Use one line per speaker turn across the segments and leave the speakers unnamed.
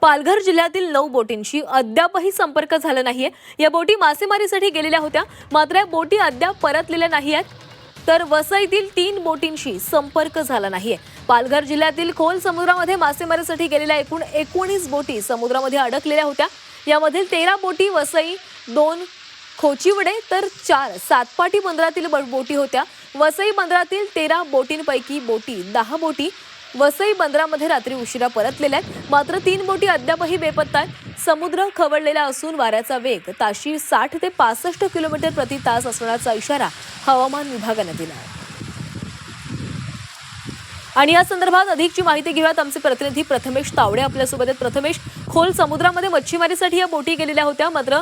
पालघर जिल्ह्यातील नऊ बोटींशी अद्यापही संपर्क झाला नाहीये. या बोटी मासेमारीसाठी गेलेल्या होत्या. मात्र या बोटी अद्याप परतलेल्या नाही आहेत तर वसईतील तीन बोटींशी संपर्क झाला नाहीये. पालघर जिल्ह्यातील खोल समुद्रामध्ये मासेमारीसाठी गेलेल्या एकूण एकोणीस बोटी समुद्रामध्ये अडकलेल्या होत्या. यामधील तेरा बोटी वसई दोन खोचिवडे तर चार सातपाटी बंदरातील बोटी होत्या. वसई बंदरातील तेरा बोटींपैकी बोटी दहा बोटी वसई बंदरामध्ये रात्री उशिरा परतलेल्या आहेत. मात्र तीन बोटी अद्यापही बेपत्ता आहेत. समुद्र खवळलेला असून वाऱ्याचा वेग ताशी साठ ते पासष्ट किलोमीटर प्रति तास असण्याचा इशारा हवामान विभागाने दिला आहे. आणि या संदर्भात अधिकची माहिती घेऊयात. आमचे प्रतिनिधी प्रथमेश तावडे आपल्यासोबत आहेत. प्रथमेश खोल समुद्रामध्ये मच्छीमारीसाठी या बोटी गेलेल्या होत्या. मात्र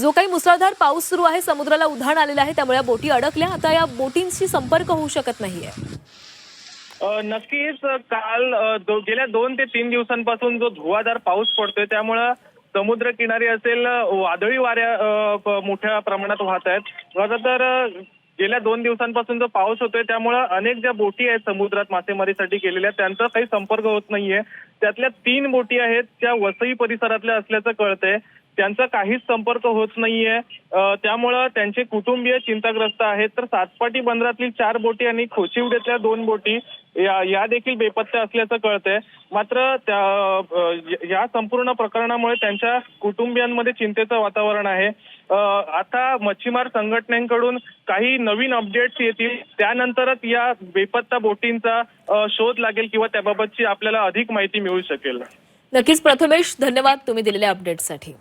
जो काही मुसळधार पाऊस सुरू आहे समुद्राला उधाण आलेलं आहे त्यामुळे या बोटी अडकल्या. आता या बोटींशी संपर्क होऊ शकत नाहीये.
आहे नक्कीच काल दो- गेल्या दोन ते तीन दिवसांपासून जो धुवाधार पाऊस पडतोय त्यामुळं समुद्र किनारी असेल वादळी वाऱ्या मोठ्या प्रमाणात वाहत आहेत. आता तर गेल्या दोन दिवसांपासून जो पाऊस होतोय त्यामुळं अनेक ज्या बोटी आहेत समुद्रात मासेमारीसाठी गेलेल्या त्यांचा काही संपर्क होत नाहीये. त्यातल्या तीन बोटी आहेत त्या वसई परिसरातल्या असल्याचं कळतंय. त्यांचा काहीच संपर्क होत नाहीये. त्यामुळं त्यांचे कुटुंबीय चिंताग्रस्त आहेत. तर सातपाटी बंदरातील चार बोटी आणि खोचिवड्यातल्या दोन बोटी या देखील बेपत्ता असल्याचं कळतंय. मात्र त्या या संपूर्ण प्रकरणामुळे त्यांच्या कुटुंबियांमध्ये चिंतेचं वातावरण आहे. आता मच्छीमार संघटनेकडून काही नवीन अपडेट्स येतील. त्यानंतरच या बेपत्ता बोटींचा शोध लागेल किंवा त्याबाबतची आपल्याला अधिक माहिती मिळू शकेल.
नक्कीच प्रथमेश धन्यवाद तुम्ही दिलेल्या अपडेटसाठी